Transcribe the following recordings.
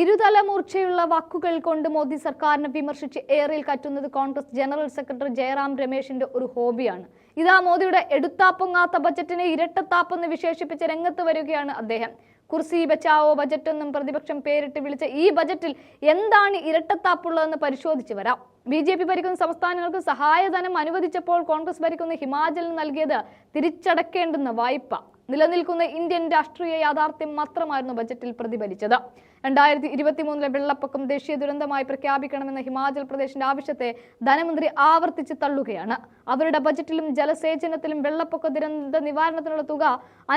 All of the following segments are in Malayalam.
ഇരുതലമൂർച്ചയുള്ള വാക്കുകൾ കൊണ്ട് മോദി സർക്കാരിനെ വിമർശിച്ച് ഏറിൽ കറ്റുന്നത് കോൺഗ്രസ് ജനറൽ സെക്രട്ടറി ജയറാം രമേശിന്റെ ഒരു ഹോബിയാണ്. ഇതാ മോദിയുടെ എടുത്താപ്പൊങ്ങാത്ത ബജറ്റിനെ ഇരട്ടത്താപ്പെന്ന് വിശേഷിപ്പിച്ച് രംഗത്ത് വരികയാണ് അദ്ദേഹം. കുർസി ബച്ചാവോ ബജറ്റ് എന്നും പ്രതിപക്ഷം പേരിട്ട് വിളിച്ച ഈ ബജറ്റിൽ എന്താണ് ഇരട്ടത്താപ്പുള്ളതെന്ന് പരിശോധിച്ച് വരാം. ബി ജെ പി ഭരിക്കുന്ന സംസ്ഥാനങ്ങൾക്ക് സഹായധനം അനുവദിച്ചപ്പോൾ കോൺഗ്രസ് ഭരിക്കുന്ന ഹിമാചലിന് നൽകിയത് തിരിച്ചടക്കേണ്ടുന്ന വായ്പ. നിലനിൽക്കുന്ന ഇന്ത്യൻ രാഷ്ട്രീയ യാഥാർത്ഥ്യം മാത്രമായിരുന്നു ബജറ്റിൽ പ്രതിഫലിച്ചത്. രണ്ടായിരത്തി ഇരുപത്തി മൂന്നിലെ വെള്ളപ്പൊക്കം ദേശീയ ദുരന്തമായി പ്രഖ്യാപിക്കണമെന്ന ഹിമാചൽ പ്രദേശിന്റെ ആവശ്യത്തെ ധനമന്ത്രി ആവർത്തിച്ച് തള്ളുകയാണ്. അവരുടെ ബജറ്റിലും ജലസേചനത്തിലും വെള്ളപ്പൊക്ക ദുരന്ത നിവാരണത്തിനുള്ള തുക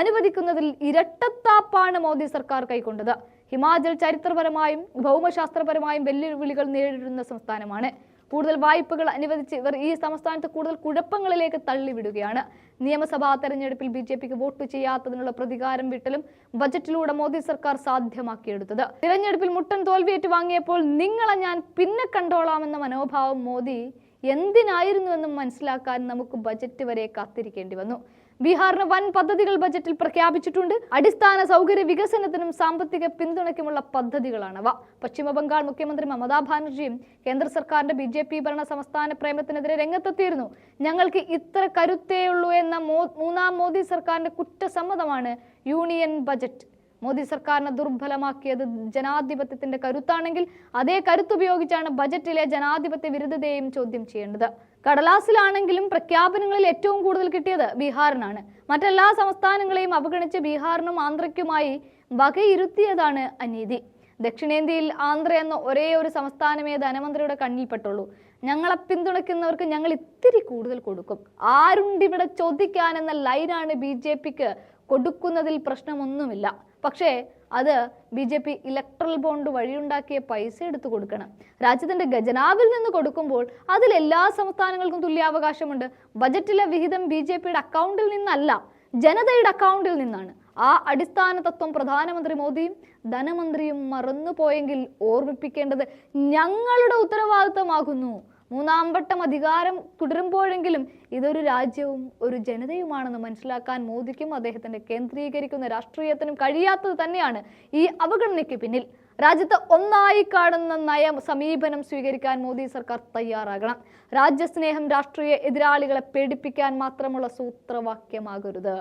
അനുവദിക്കുന്നതിൽ ഇരട്ടത്താപ്പാണ് മോദി സർക്കാർ കൈക്കൊണ്ടത്. ഹിമാചൽ ചരിത്രപരമായും ഭൗമശാസ്ത്രപരമായും വെല്ലുവിളികൾ നേരിടുന്ന സംസ്ഥാനമാണ്. കൂടുതൽ വായ്പകൾ അനുവദിച്ച് ഇവർ ഈ സംസ്ഥാനത്ത് കൂടുതൽ കുഴപ്പങ്ങളിലേക്ക് തള്ളിവിടുകയാണ്. നിയമസഭാ തെരഞ്ഞെടുപ്പിൽ ബി ജെ പിക്ക് വോട്ട് ചെയ്യാത്തതിനുള്ള പ്രതികാരം വിട്ടലും ബജറ്റിലൂടെ മോദി സർക്കാർ സാധ്യമാക്കിയെടുത്തത്. തിരഞ്ഞെടുപ്പിൽ മുട്ടൻ തോൽവിയേറ്റ് വാങ്ങിയപ്പോൾ നിങ്ങളെ ഞാൻ പിന്നെ കണ്ടോളാമെന്ന മനോഭാവം മോദി എന്തിനായിരുന്നുവെന്നും മനസ്സിലാക്കാൻ നമുക്ക് ബജറ്റ് വരെ കാത്തിരിക്കേണ്ടി വന്നു. ബീഹാറിന് വൻ പദ്ധതികൾ ബജറ്റിൽ പ്രഖ്യാപിച്ചിട്ടുണ്ട്. അടിസ്ഥാന സൗകര്യ വികസനത്തിനും സാമ്പത്തിക പിന്തുണയ്ക്കുമുള്ള പദ്ധതികളാണവ പശ്ചിമ ബംഗാൾ മുഖ്യമന്ത്രി മമതാ ബാനർജിയും കേന്ദ്ര സർക്കാരിന്റെ ബി ജെ പി ഭരണ സംസ്ഥാന പ്രേമത്തിനെതിരെ രംഗത്തെത്തിയിരുന്നു. ഞങ്ങൾക്ക് ഇത്ര കരുത്തേയുള്ളൂ എന്ന മൂന്നാം മോദി സർക്കാരിന്റെ കുറ്റസമ്മതമാണ് യൂണിയൻ ബജറ്റ്. മോദി സർക്കാരിനെ ദുർബലമാക്കിയത് ജനാധിപത്യത്തിന്റെ കരുത്താണെങ്കിൽ അതേ കരുത്തുപയോഗിച്ചാണ് ബജറ്റിലെ ജനാധിപത്യ വിരുദ്ധതയും ചോദ്യം ചെയ്യേണ്ടത്. കടലാസിലാണെങ്കിലും പ്രഖ്യാപനങ്ങളിൽ ഏറ്റവും കൂടുതൽ കിട്ടിയത് ബീഹാറിനാണ്. മറ്റെല്ലാ സംസ്ഥാനങ്ങളെയും അവഗണിച്ച് ബീഹാറിനും ആന്ധ്രയ്ക്കുമായി വകയിരുത്തിയതാണ് അനീതി. ദക്ഷിണേന്ത്യയിൽ ആന്ധ്ര എന്ന ഒരേ ഒരു സംസ്ഥാനമേ ധനമന്ത്രിയുടെ കണ്ണിൽപ്പെട്ടുള്ളൂ. ഞങ്ങളെ പിന്തുണയ്ക്കുന്നവർക്ക് ഞങ്ങൾ ഇത്തിരി കൂടുതൽ കൊടുക്കും. ആരുണ്ടിവിടെ ചോദിക്കാനെന്ന ലൈനാണ് ബി ജെ പിക്ക് കൊടുക്കുന്നതിൽ പ്രശ്നമൊന്നുമില്ല. പക്ഷേ അത് B J P electoral bond വഴിയുണ്ടാക്കിയ പൈസ എടുത്തു കൊടുക്കണം. രാജ്യത്തിന്റെ ഖജനാവിൽ നിന്ന് കൊടുക്കുമ്പോൾ അതിൽ എല്ലാ സംസ്ഥാനങ്ങൾക്കും തുല്യാവകാശമുണ്ട്. ബജറ്റിലെ വിഹിതം ബി ജെ പിയുടെ അക്കൗണ്ടിൽ നിന്നല്ല ജനതയുടെ അക്കൗണ്ടിൽ നിന്നാണ്. ആ അടിസ്ഥാന തത്വം പ്രധാനമന്ത്രി മോദിയും ധനമന്ത്രിയും മറന്നുപോയെങ്കിൽ ഓർമ്മിപ്പിക്കേണ്ടത് ഞങ്ങളുടെ ഉത്തരവാദിത്തമാകുന്നു. മൂന്നാം വട്ടം അധികാരം തുടരുമ്പോഴെങ്കിലും ഇതൊരു രാജ്യവും ഒരു ജനതയുമാണെന്ന് മനസ്സിലാക്കാൻ മോദിക്കും അദ്ദേഹത്തിന്റെ കേന്ദ്രീകരിക്കുന്ന രാഷ്ട്രീയത്തിനും കഴിയാത്തത് തന്നെയാണ് ഈ അവഗണനയ്ക്ക് പിന്നിൽ. രാജ്യത്ത് ഒന്നായി കാണുന്ന നയ സമീപനം സ്വീകരിക്കാൻ മോദി സർക്കാർ തയ്യാറാകണം. രാജ്യസ്നേഹം രാഷ്ട്രീയ എതിരാളികളെ പേടിപ്പിക്കാൻ മാത്രമുള്ള സൂത്രവാക്യമാകരുത്.